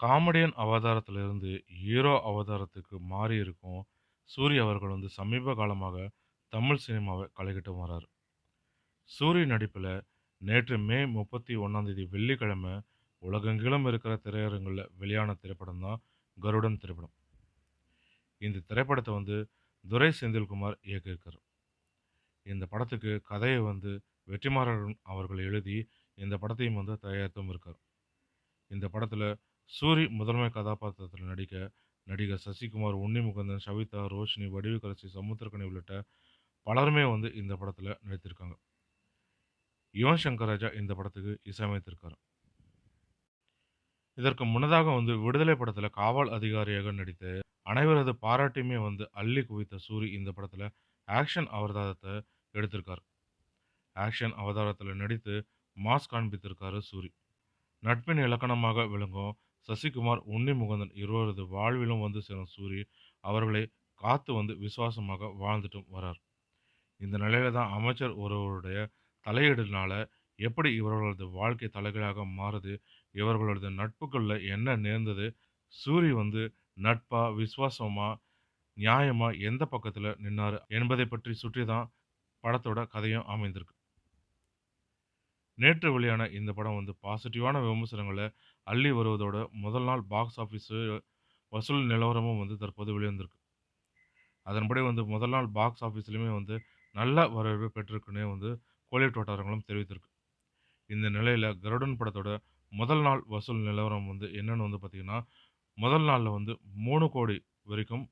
Comedian அவதாரத்திலிருந்து hero அவதாரத்துக்கு மாறி இருக்கும் சூரி அவர்கள் வந்து சமீப காலமாக தமிழ் சினிமாவை கலைகிட்டு வரார். சூரி நடிப்பில் நேற்று மே முப்பத்தி ஒன்றாந்தேதி வெள்ளிக்கிழமை உலகெங்கிலும் இருக்கிற திரையரங்களில் வெளியான திரைப்படம் தான் கருடன் திரைப்படம். இந்த திரைப்படத்தை வந்து துரை செந்தில்குமார் இயக்கியிருக்கார். இந்த படத்துக்கு கதையை வந்து வெற்றிமாறன் அவர்கள் எழுதி, இந்த படத்தையும் வந்து தயாரித்தும் இருக்கார். இந்த படத்தில் சூரி முதன்மை கதாபாத்திரத்துல நடிக்க, நடிகர் சசிகுமார், உன்னி சவிதா ரோஷினி, வடிவுக்கரசி, சமுத்திரக்கணி உள்ளிட்ட பலருமே வந்து இந்த படத்துல நடித்திருக்காங்க. யுவன் சங்கர் ராஜா இந்த படத்துக்கு இசையமைத்திருக்காரு. இதற்கு முன்னதாக வந்து விடுதலை படத்துல காவல் அதிகாரியாக நடித்து, அனைவரது பாராட்டியுமே வந்து அள்ளி குவித்த சூரி இந்த படத்துல ஆக்ஷன் அவதாரத்தை எடுத்திருக்காரு. ஆக்ஷன் அவதாரத்தில் நடித்து மாஸ் காண்பித்திருக்காரு சூரி. நட்பின் இலக்கணமாக விளங்கும் சசிகுமார், உன்னி முகந்தன் இருவரது வாழ்விலும் வந்து சேரும் சூரி, அவர்களை காத்து வந்து விசுவாசமாக வாழ்ந்துட்டும் வரார். இந்த நிலையில தான் அமைச்சர் ஒருவருடைய தலையீடுனால எப்படி இவர்களது வாழ்க்கை தலைகளாக மாறுது, இவர்களது நட்புக்குள்ள என்ன நேர்ந்தது, சூரி வந்து நட்பா, விசுவாசமா, நியாயமா எந்த பக்கத்துல நின்னாரு என்பதை பற்றி சுற்றி தான் படத்தோட கதையும் அமைந்திருக்கு. நேற்று வெளியான இந்த படம் வந்து பாசிட்டிவான விமர்சனங்களை அள்ளி வருவதோட, முதல் நாள் பாக்ஸ் ஆஃபீஸு வசூல் நிலவரமும் வந்து தற்போது வெளிவந்திருக்கு. அதன்படி வந்து முதல் நாள் பாக்ஸ் ஆஃபீஸ்லேயுமே வந்து நல்ல வரவேற்பு பெற்றிருக்குன்னே வந்து கோலிவுட் வட்டாரங்களும் தெரிவித்திருக்கு. இந்த நிலையில் கருடன் படத்தோட முதல் நாள் வசூல் நிலவரம் வந்து என்னென்னு வந்து பார்த்திங்கன்னா முதல் நாளில் வந்து மூணு கோடி வரைக்கும்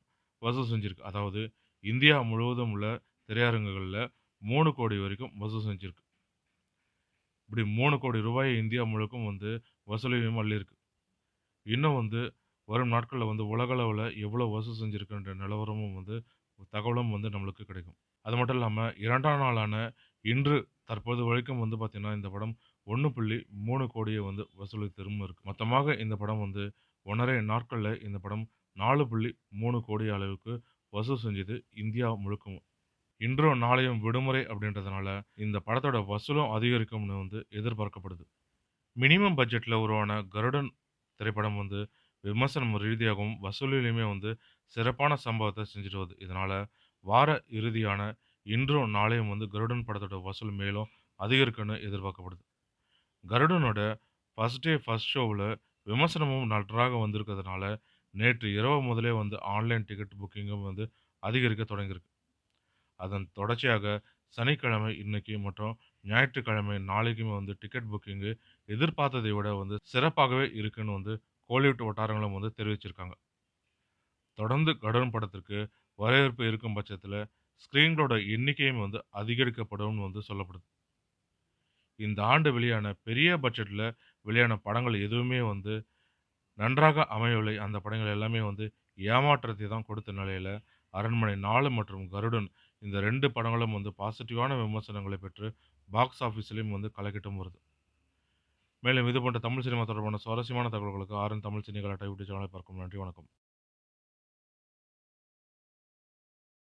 வசூல் செஞ்சுருக்கு அதாவது இந்தியா முழுவதும் உள்ள திரையரங்குகளில் மூணு கோடி வரைக்கும் வசூல் செஞ்சுருக்கு இப்படி மூணு கோடி ரூபாயை இந்தியா முழுக்கும் வந்து வசூலையும் அள்ளியிருக்கு. இன்னும் வந்து வரும் நாட்களில் வந்து உலகளவில் எவ்வளோ வசூல் செஞ்சிருக்குன்ற நிலவரமும் வந்து தகவலும் வந்து நம்மளுக்கு கிடைக்கும். அது மட்டும் இல்லாமல் இரண்டாம் நாளான இன்று தற்போது வரைக்கும் வந்து பார்த்திங்கன்னா இந்த படம் 1.3 வந்து வசூலி திரும்ப இருக்குது மொத்தமாக இந்த படம் வந்து ஒன்றரை நாட்களில் இந்த படம் நாலு புள்ளி மூணு கோடி அளவுக்கு வசூல் செஞ்சது இந்தியா முழுக்கவும். இன்றும் நாளையும் விடுமுறை அப்படின்றதுனால, இந்த படத்தோட வசூலும் அதிகரிக்கும்னு வந்து எதிர்பார்க்கப்படுது. மினிமம் பட்ஜெட்டில் உருவான கருடன் திரைப்படம் வந்து விமர்சனம் ரீதியாகவும், வசூலிலையுமே வந்து சிறப்பான சம்பவத்தை செஞ்சுட்டு வருது. இதனால் வார இறுதியான இன்றும் நாளையும் வந்து கருடன் படத்தோட வசூல் மேலும் அதிகரிக்குன்னு எதிர்பார்க்கப்படுது. கருடனோட ஃபஸ்ட் டே ஃபர்ஸ்ட் ஷோவில் விமர்சனமும் நன்றாக வந்திருக்கிறதுனால, நேற்று இரவு முதலே வந்து ஆன்லைன் டிக்கெட் புக்கிங்கும் வந்து அதிகரிக்க தொடங்கியிருக்கு. அதன் தொடர்ச்சியாக சனிக்கிழமை இன்னைக்கு மற்றும் ஞாயிற்றுக்கிழமை நாளைக்குமே வந்து டிக்கெட் புக்கிங்கு எதிர்பார்த்ததை விட வந்து சிறப்பாகவே இருக்குன்னு வந்து கோலிவுட் வட்டாரங்களும் வந்து தெரிவிச்சிருக்காங்க. தொடர்ந்து கடன் படத்திற்கு வரவேற்பு இருக்கும் பட்சத்தில் ஸ்க்ரீன்களோட எண்ணிக்கையும் வந்து அதிகரிக்கப்படும்னு வந்து சொல்லப்படுது. இந்த ஆண்டு வெளியான பெரிய பட்ஜெட்டில் வெளியான படங்கள் எதுவுமே வந்து நன்றாக அமையவில்லை. அந்த படங்கள் எல்லாமே வந்து ஏமாற்றத்தை தான் கொடுத்த நிலையில் அரண்மனை நாலு மற்றும் கருடன் இந்த 2 படங்களும் வந்து பாசிட்டிவான விமர்சனங்களை பெற்று பாக்ஸ் ஆஃபிஸ்லயும் வந்து கலக்கிட்டும் வருது. மேலும் இது போன்ற தமிழ் சினிமா தொடர்பான சுவாரஸ்யமான தகவல்களுக்கு RN Tamil cine Galatta YouTube சேனலை பார்க்கவும். நன்றி, வணக்கம்.